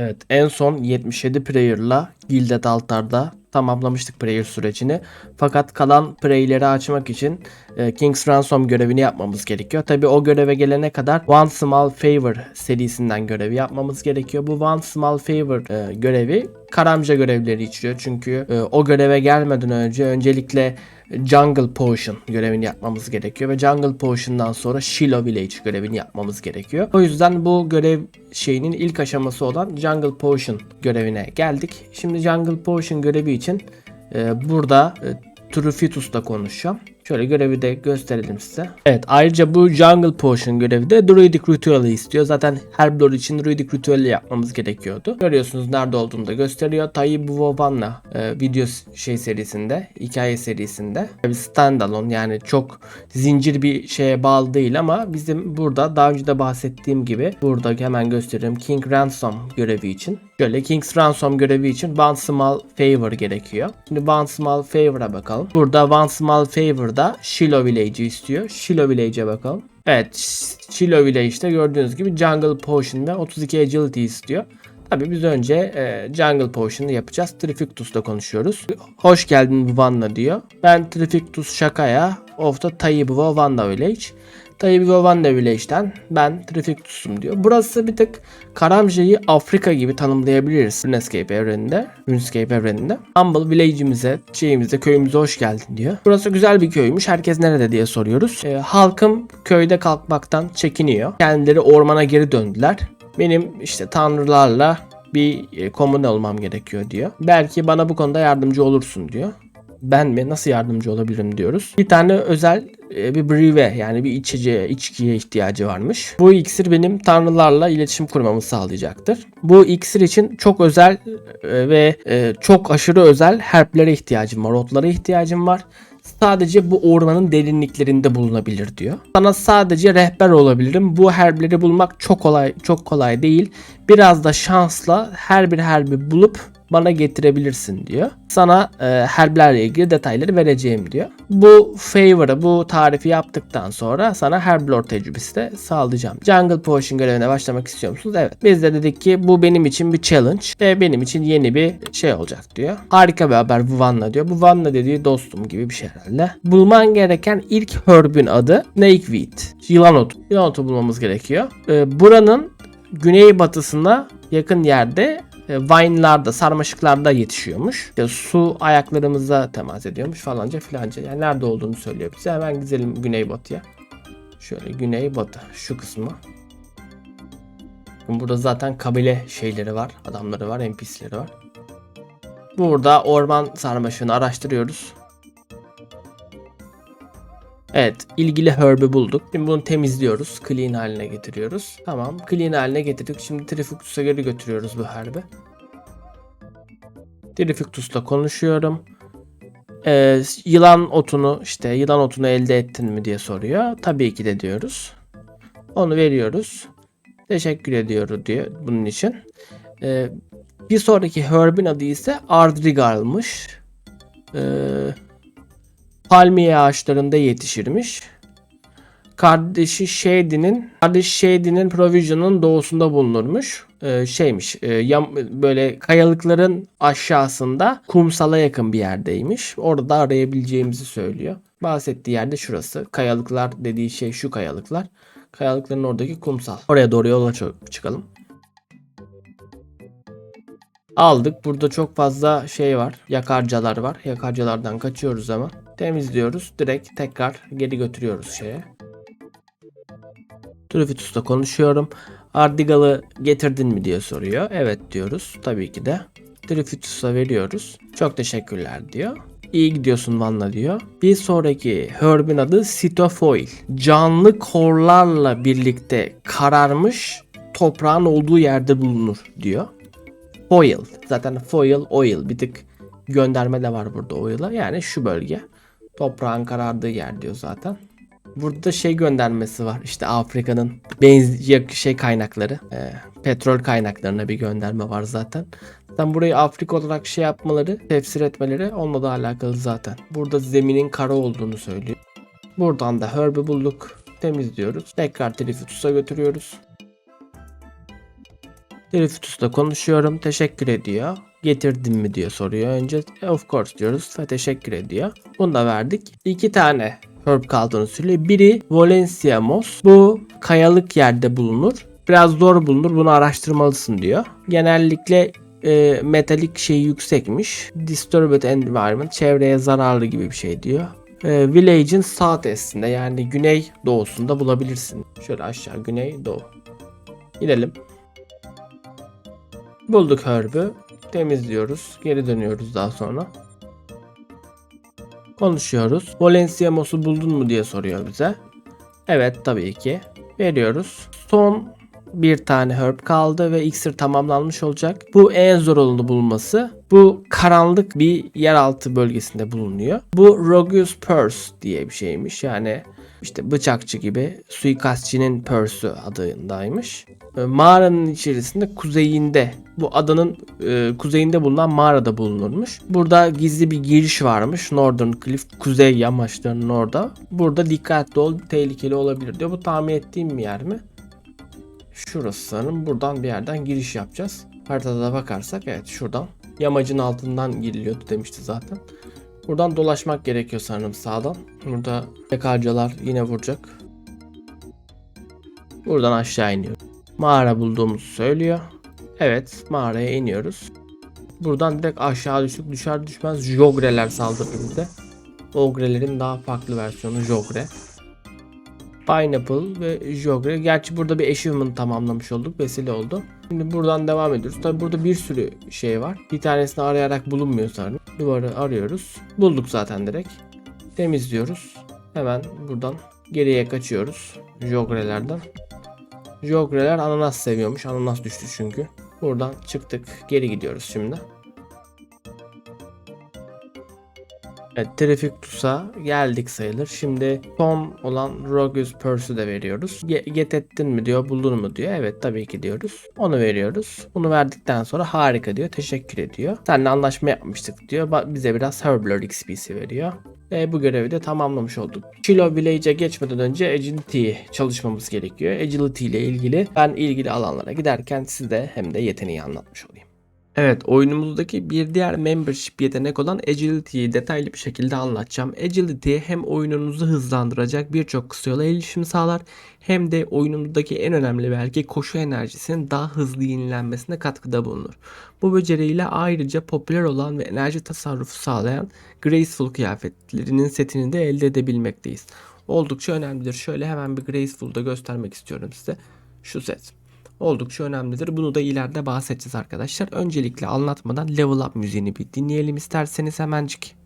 Evet en son 77 Prayer'la Gilded Altar'da tamamlamıştık Prayer sürecini. Fakat kalan Prayer'leri açmak için e, King's Ransom görevini yapmamız gerekiyor. Tabi o göreve gelene kadar One Small Favor serisinden görevi yapmamız gerekiyor. Bu One Small Favor e, görevi karamca görevleri içeriyor. Çünkü e, o göreve gelmeden önce öncelikle Jungle Potion görevini yapmamız gerekiyor ve Jungle Potion'dan sonra Shiloh Village görevini yapmamız gerekiyor. O yüzden bu görev şeyinin ilk aşaması olan Jungle Potion görevine geldik. Şimdi Jungle Potion görevi için e, burada e, Trufitus'la konuşacağım. Şöyle görevi de gösterelim size. Evet ayrıca bu Jungle Potion görevi de Druidic Ritual'ı istiyor. Zaten Herblore için Druidic Ritual'ı yapmamız gerekiyordu. Görüyorsunuz nerede olduğunu da gösteriyor. Tayi Vovan'la e, video şey serisinde, hikaye serisinde. Bir standalone yani çok zincir bir şeye bağlı değil ama bizim burada daha önce de bahsettiğim gibi burada hemen gösteriyorum King Ransom görevi için. Şöyle King's Ransom görevi için One Small Favor gerekiyor. Şimdi One Small Favor'a bakalım. Burada One Small Favor'da Shiloh Village'i istiyor. Shiloh Village'e bakalım. Evet Shiloh Village'de gördüğünüz gibi Jungle Potion ve 32 Agility istiyor. Tabii biz önce e, Jungle Potion'ı yapacağız. Trifictus'la konuşuyoruz. Hoş geldin Vanna diyor. Ben Trifictus Şakaya of the Taibo Vanna Village. Taibo Vanna Village'den ben Trifictus'um diyor. Burası bir tık Karamja'yı Afrika gibi tanımlayabiliriz RuneScape evreninde. RuneScape evreninde. Humble Village'imize, şeyimize, köyümüze hoş geldin diyor. Burası güzel bir köymüş. Herkes nerede diye soruyoruz. E, halkım köyde kalkmaktan çekiniyor. Kendileri ormana geri döndüler. Benim işte tanrılarla bir e, komune olmam gerekiyor diyor. Belki bana bu konuda yardımcı olursun diyor. Ben mi? Nasıl yardımcı olabilirim diyoruz. Bir tane özel e, bir brive yani bir içeceğe, içkiye ihtiyacı varmış. Bu iksir benim tanrılarla iletişim kurmamı sağlayacaktır. Bu iksir için çok özel e, ve e, çok aşırı özel herblere ihtiyacım var, otlara ihtiyacım var sadece bu ormanın derinliklerinde bulunabilir diyor. Sana sadece rehber olabilirim. Bu herbleri bulmak çok kolay çok kolay değil. Biraz da şansla her bir herbi bulup bana getirebilirsin diyor. Sana e, herblerle ilgili detayları vereceğim diyor. Bu favor'ı, bu tarifi yaptıktan sonra sana herblore tecrübesi de sağlayacağım. Jungle Potion görevine başlamak istiyor musunuz? Evet. Biz de dedik ki bu benim için bir challenge ve benim için yeni bir şey olacak diyor. Harika bir haber bu Vanna diyor. Bu Vanna dediği dostum gibi bir şey herhalde. Bulman gereken ilk herb'ün adı Snakeweed. Yılan otu. Yılan otu bulmamız gerekiyor. E, buranın güneybatısına yakın yerde vine'larda, sarmaşıklarda yetişiyormuş. İşte su ayaklarımıza temas ediyormuş falanca filanca. Yani nerede olduğunu söylüyor bize. Hemen gidelim güneybatıya. Şöyle güneybatı şu kısmı. Burada zaten kabile şeyleri var, adamları var, NPC'leri var. Burada orman sarmaşığını araştırıyoruz. Evet ilgili herb'i bulduk. Şimdi bunu temizliyoruz. Clean haline getiriyoruz. Tamam clean haline getirdik. Şimdi Trifictus'a geri götürüyoruz bu herb'i. Trifictus'la konuşuyorum. Ee, yılan otunu işte yılan otunu elde ettin mi diye soruyor. Tabii ki de diyoruz. Onu veriyoruz. Teşekkür ediyoruz diyor bunun için. Ee, bir sonraki herb'in adı ise Ardrigal'mış. Eee palmiye ağaçlarında yetişirmiş. Kardeşi Shady'nin kardeşi Shady'nin Provision'un doğusunda bulunurmuş. Ee, şeymiş e, yam, böyle kayalıkların aşağısında kumsala yakın bir yerdeymiş. Orada arayabileceğimizi söylüyor. Bahsettiği yerde şurası. Kayalıklar dediği şey şu kayalıklar. Kayalıkların oradaki kumsal. Oraya doğru yola çıkalım. Aldık. Burada çok fazla şey var. Yakarcalar var. Yakarcalardan kaçıyoruz ama. Temizliyoruz. Direkt tekrar geri götürüyoruz şeye. Trufitus'la konuşuyorum. Ardigal'ı getirdin mi diye soruyor. Evet diyoruz. Tabii ki de. Trufitus'a veriyoruz. Çok teşekkürler diyor. İyi gidiyorsun Vanna diyor. Bir sonraki herb'in adı Sitofoil. Canlı korlarla birlikte kararmış toprağın olduğu yerde bulunur diyor. Foil. Zaten foil oil bir tık gönderme de var burada oil'a. Yani şu bölge. Toprağın karardığı yer diyor zaten. Burada şey göndermesi var. İşte Afrika'nın benz şey kaynakları, e, petrol kaynaklarına bir gönderme var zaten. Zaten burayı Afrika olarak şey yapmaları, tefsir etmeleri onunla da alakalı zaten. Burada zeminin kara olduğunu söylüyor. Buradan da Herb'i bulduk. Temizliyoruz. Tekrar Trifitus'a götürüyoruz. Teriftus'la konuşuyorum. Teşekkür ediyor. Getirdin mi diye soruyor. Önce "E, of course diyoruz ve teşekkür ediyor. Bunu da verdik. İki tane herb kaldığını söylüyor. Biri Valencia Moss. Bu kayalık yerde bulunur. Biraz zor bulunur. Bunu araştırmalısın diyor. Genellikle e, metalik şeyi yüksekmiş. Disturbed environment çevreye zararlı gibi bir şey diyor. E, village'in sağ testinde yani güney doğusunda bulabilirsin. Şöyle aşağı güney doğu. İnelim. Bulduk herb'ü. Temizliyoruz. Geri dönüyoruz daha sonra. Konuşuyoruz. Valencia Moss'u buldun mu diye soruyor bize. Evet tabii ki. Veriyoruz. Son bir tane herb kaldı ve iksir tamamlanmış olacak. Bu en zor olanı bulması. Bu karanlık bir yeraltı bölgesinde bulunuyor. Bu Rogue's Purse diye bir şeymiş. Yani işte bıçakçı gibi suikastçinin purse'ü adındaymış. E, Mağaranın içerisinde kuzeyinde bu adanın e, kuzeyinde bulunan mağarada bulunurmuş. Burada gizli bir giriş varmış. Northern Cliff kuzey yamaçlarının orada. Burada dikkatli ol tehlikeli olabilir diyor. Bu tahmin ettiğim bir yer mi? Şurası sanırım. Buradan bir yerden giriş yapacağız. Haritada da bakarsak evet şuradan. Yamacın altından giriliyordu demişti zaten. Buradan dolaşmak gerekiyor sanırım sağdan. Burada tekarcalar yine vuracak. Buradan aşağı iniyor. Mağara bulduğumuzu söylüyor. Evet mağaraya iniyoruz. Buradan direkt aşağı düştük. Düşer düşmez jogreler saldırdı. Ogrelerin daha farklı versiyonu jogre. Pineapple ve Jogre. Gerçi burada bir achievement tamamlamış olduk. Vesile oldu. Şimdi buradan devam ediyoruz. Tabi burada bir sürü şey var. Bir tanesini arayarak bulunmuyor sanırım. Duvarı arıyoruz. Bulduk zaten direkt. Temizliyoruz. Hemen buradan geriye kaçıyoruz. Jogrelerden. Jogreler ananas seviyormuş. Ananas düştü çünkü. Buradan çıktık. Geri gidiyoruz şimdi. Evet, trafik tusa geldik sayılır. Şimdi son olan Rogue's Purse'ü de veriyoruz. Ge- get ettin mi diyor, buldun mu diyor. Evet tabii ki diyoruz. Onu veriyoruz. Bunu verdikten sonra harika diyor, teşekkür ediyor. Seninle anlaşma yapmıştık diyor. Bize biraz Herblur XP'si veriyor. Ve bu görevi de tamamlamış olduk. Shiloh Village'e geçmeden önce Agility çalışmamız gerekiyor. Agility ile ilgili ben ilgili alanlara giderken size hem de yeteneği anlatmış olayım. Evet oyunumuzdaki bir diğer membership yetenek olan Agility'yi detaylı bir şekilde anlatacağım. Agility hem oyununuzu hızlandıracak birçok kısa yola erişim sağlar hem de oyunumuzdaki en önemli belki koşu enerjisinin daha hızlı yenilenmesine katkıda bulunur. Bu beceriyle ayrıca popüler olan ve enerji tasarrufu sağlayan Graceful kıyafetlerinin setini de elde edebilmekteyiz. Oldukça önemlidir. Şöyle hemen bir Graceful'da göstermek istiyorum size. Şu set oldukça önemlidir. Bunu da ileride bahsedeceğiz arkadaşlar. Öncelikle anlatmadan level up müziğini bir dinleyelim isterseniz hemencik.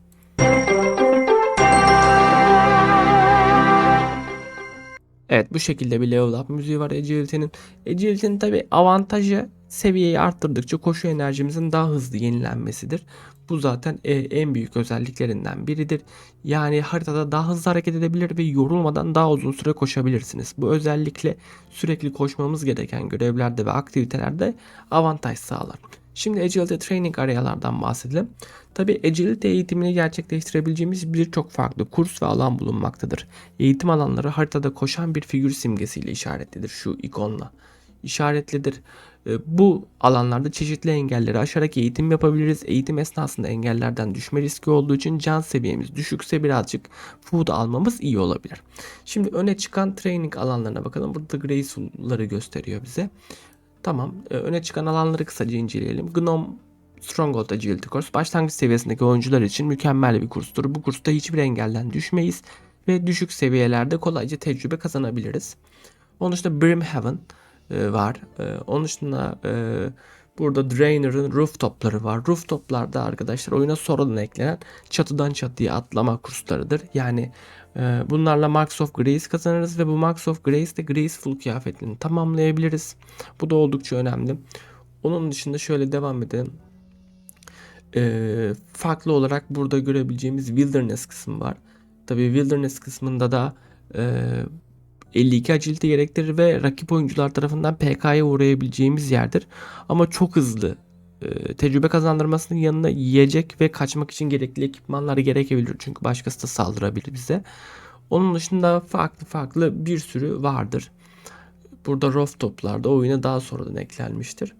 Evet bu şekilde bir level up müziği var Agility'nin. Agility'nin tabi avantajı seviyeyi arttırdıkça koşu enerjimizin daha hızlı yenilenmesidir. Bu zaten e, en büyük özelliklerinden biridir. Yani haritada daha hızlı hareket edebilir ve yorulmadan daha uzun süre koşabilirsiniz. Bu özellikle sürekli koşmamız gereken görevlerde ve aktivitelerde avantaj sağlar. Şimdi Agility Training arayalardan bahsedelim. Tabi Agility eğitimini gerçekleştirebileceğimiz birçok farklı kurs ve alan bulunmaktadır. Eğitim alanları haritada koşan bir figür simgesiyle işaretlidir şu ikonla. İşaretlidir. E, Bu alanlarda çeşitli engelleri aşarak eğitim yapabiliriz. Eğitim esnasında engellerden düşme riski olduğu için can seviyemiz düşükse birazcık food almamız iyi olabilir. Şimdi öne çıkan training alanlarına bakalım. Burada Graceful'ları gösteriyor bize. Tamam. e, Öne çıkan alanları kısaca inceleyelim. Gnome Stronghold Agility Course başlangıç seviyesindeki oyuncular için mükemmel bir kurstur. Bu kursta hiçbir engelden düşmeyiz ve düşük seviyelerde kolayca tecrübe kazanabiliriz. Onun dışında Brimhaven e, var. E, onun dışında e, burada Drainer'ın rooftopları var. Rooftoplarda arkadaşlar oyuna sonradan eklenen çatıdan çatıya atlama kurslarıdır. Yani bunlarla Marks of Grace kazanırız ve bu Marks of Grace de Graceful kıyafetini tamamlayabiliriz. Bu da oldukça önemli. Onun dışında şöyle devam edelim. Farklı olarak burada görebileceğimiz Wilderness kısmı var. Tabii Wilderness kısmında da 52 agility gerektirir ve rakip oyuncular tarafından PK'ya uğrayabileceğimiz yerdir. Ama çok hızlı e, tecrübe kazandırmasının yanına yiyecek ve kaçmak için gerekli ekipmanlar gerekebilir. Çünkü başkası da saldırabilir bize. Onun dışında farklı farklı bir sürü vardır. Burada rooftoplarda oyuna daha sonradan eklenmiştir.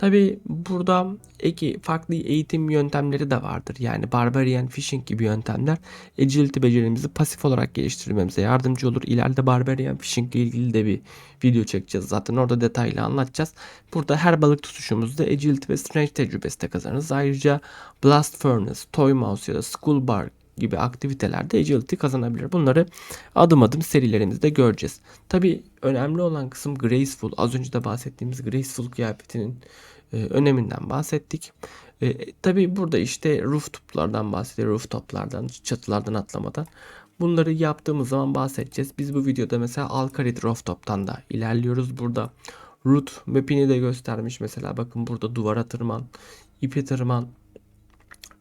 Tabi burada eki farklı eğitim yöntemleri de vardır. Yani Barbarian Fishing gibi yöntemler agility becerimizi pasif olarak geliştirmemize yardımcı olur. İleride Barbarian Fishing ile ilgili de bir video çekeceğiz. Zaten orada detaylı anlatacağız. Burada her balık tutuşumuzda agility ve strength tecrübesi de kazanırız. Ayrıca Blast Furnace, Toy Mouse ya da School Bar gibi aktivitelerde agility kazanabilir. Bunları adım adım serilerimizde göreceğiz. Tabi önemli olan kısım graceful. Az önce de bahsettiğimiz graceful kıyafetinin e, öneminden bahsettik. E, Tabi burada işte rooftoplardan bahsediyor. Rooftoplardan, çatılardan atlamadan. Bunları yaptığımız zaman bahsedeceğiz. Biz bu videoda mesela Alkarit Rooftop'tan da ilerliyoruz. Burada root map'ini de göstermiş. Mesela bakın burada duvara tırman, ipe tırman,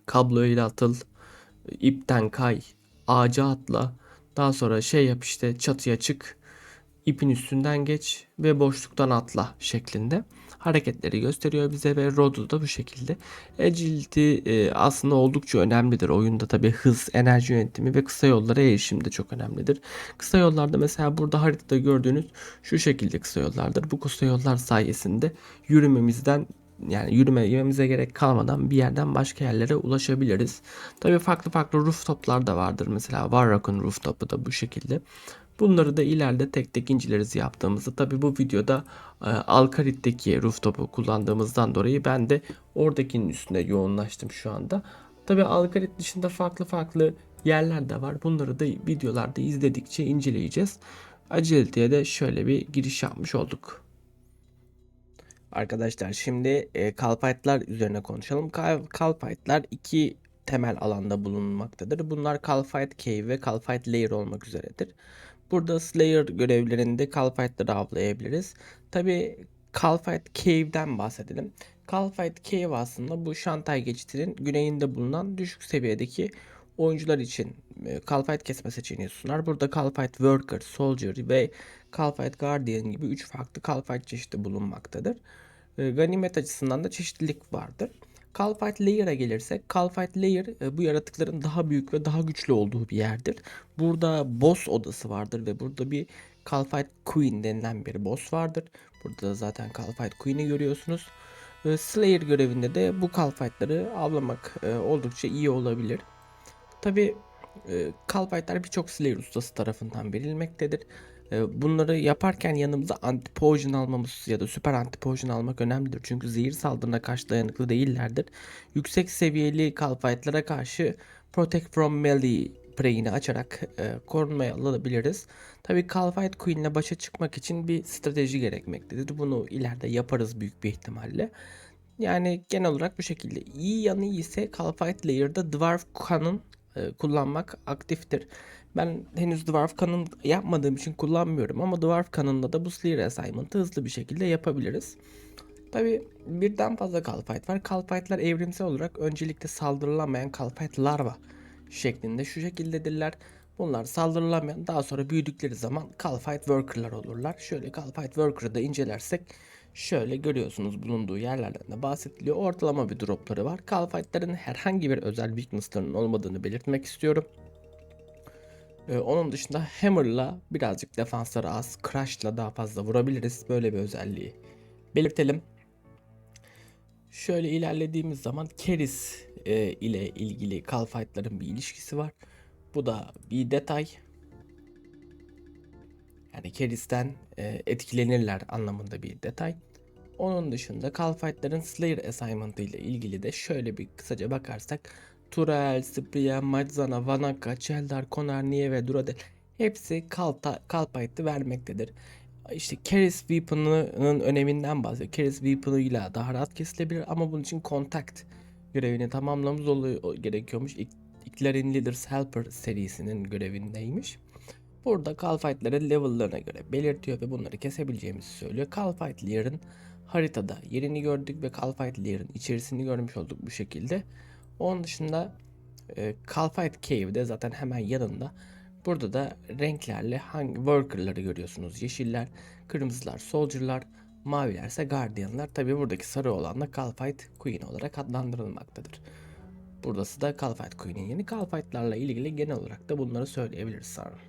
kabloyla atıl, ipten kay, ağaca atla. Daha sonra şey yap işte çatıya çık, ipin üstünden geç ve boşluktan atla şeklinde hareketleri gösteriyor bize ve road'u da bu şekilde. Agility e, aslında oldukça önemlidir. Oyunda tabi hız, enerji yönetimi ve kısa yollara erişim de çok önemlidir. Kısa yollarda mesela burada haritada gördüğünüz şu şekilde kısa yollardır. Bu kısa yollar sayesinde yürümemizden yani yürüme yememize gerek kalmadan bir yerden başka yerlere ulaşabiliriz. Tabii farklı farklı rooftoplar da vardır. Mesela Warrock'un rooftop'u da bu şekilde. Bunları da ileride tek tek inceleriz yaptığımızda. Tabi bu videoda e, Alkarit'teki rooftop'u kullandığımızdan dolayı ben de oradakinin üstüne yoğunlaştım şu anda. Tabi Alkarit dışında farklı farklı yerler de var. Bunları da videolarda izledikçe inceleyeceğiz. Agility'ye de şöyle bir giriş yapmış olduk. Arkadaşlar şimdi e, Kalpite'lar üzerine konuşalım. Kal iki temel alanda bulunmaktadır. Bunlar Kalphite Cave ve Kalphite Layer olmak üzeredir. Burada Slayer görevlerinde Kalphite'ları avlayabiliriz. Tabi Kalphite Cave'den bahsedelim. Kalphite Cave aslında bu Şantay geçitinin güneyinde bulunan düşük seviyedeki oyuncular için e, Kalphite kesme seçeneği sunar. Burada Kalphite Worker, Soldier ve Kalphite Guardian gibi 3 farklı Kalphite çeşidi bulunmaktadır. E, ganimet açısından da çeşitlilik vardır. Kalphite Layer'a gelirsek Kalphite Layer e, bu yaratıkların daha büyük ve daha güçlü olduğu bir yerdir. Burada boss odası vardır ve burada bir Kalphite Queen denilen bir boss vardır. Burada da zaten Kalphite Queen'i görüyorsunuz. Slayer görevinde de bu Kalphite'ları avlamak oldukça iyi olabilir. Tabi Kalphite'lar birçok Slayer ustası tarafından verilmektedir. Ee, bunları yaparken yanımıza antipoison almamız ya da süper antipoison almak önemlidir. Çünkü zehir saldırına karşı dayanıklı değillerdir. Yüksek seviyeli kalfightlara karşı Protect from Melee preyini açarak e, korunmaya alabiliriz. Tabii Kalphite Queen başa çıkmak için bir strateji gerekmektedir. Bunu ileride yaparız büyük bir ihtimalle. Yani genel olarak bu şekilde. İyi yanı ise Kalphite Layer'da Dwarf Cannon e, kullanmak aktiftir. Ben henüz Dwarf Canon yapmadığım için kullanmıyorum ama Dwarf Canon'da da bu Slayer Assignment'ı hızlı bir şekilde yapabiliriz. Tabi birden fazla Kalphite var. Kalphite'lar evrimsel olarak öncelikle saldırılamayan Kalphite larva şeklinde şu şekildedirler. Bunlar saldırılamayan daha sonra büyüdükleri zaman Kalphite Worker'lar olurlar. Şöyle Kalphite Worker'ı da incelersek şöyle görüyorsunuz bulunduğu yerlerden de bahsediliyor. Ortalama bir dropları var. Kalphite'ların herhangi bir özel weakness'larının olmadığını belirtmek istiyorum. Ee, onun dışında Hammer'la birazcık defansları az, Crush'la daha fazla vurabiliriz. Böyle bir özelliği belirtelim. Şöyle ilerlediğimiz zaman Keris e, ile ilgili Kalphite'ların bir ilişkisi var. Bu da bir detay. Yani Keris'ten e, etkilenirler anlamında bir detay. Onun dışında Kalphite'ların Slayer Assignment ile ilgili de şöyle bir kısaca bakarsak Turel, Sprien, Madzana, Vanaka, Cheldar, Konar, Nieve, Duradel hepsi Kalta, Kalpite'ı vermektedir. İşte Keris Weapon'ının öneminden bahsediyor. Keris Weapon'ıyla daha rahat kesilebilir ama bunun için Contact görevini tamamlamamız oluyor, gerekiyormuş. İklerin Leaders Helper serisinin görevindeymiş. Burada Kalphite'ları level'larına göre belirtiyor ve bunları kesebileceğimizi söylüyor. Kalphite Layer'ın haritada yerini gördük ve Kalphite Layer'ın içerisini görmüş olduk bu şekilde. Onun dışında e, Kalphite Cave'de zaten hemen yanında. Burada da renklerle hangi worker'ları görüyorsunuz. Yeşiller, kırmızılar, soldier'lar, maviler ise guardian'lar. Tabi buradaki sarı olan da Kalphite Queen olarak adlandırılmaktadır. Burası da Kalphite Queen'in yeni Kalphite'larla ilgili genel olarak da bunları söyleyebiliriz sanırım.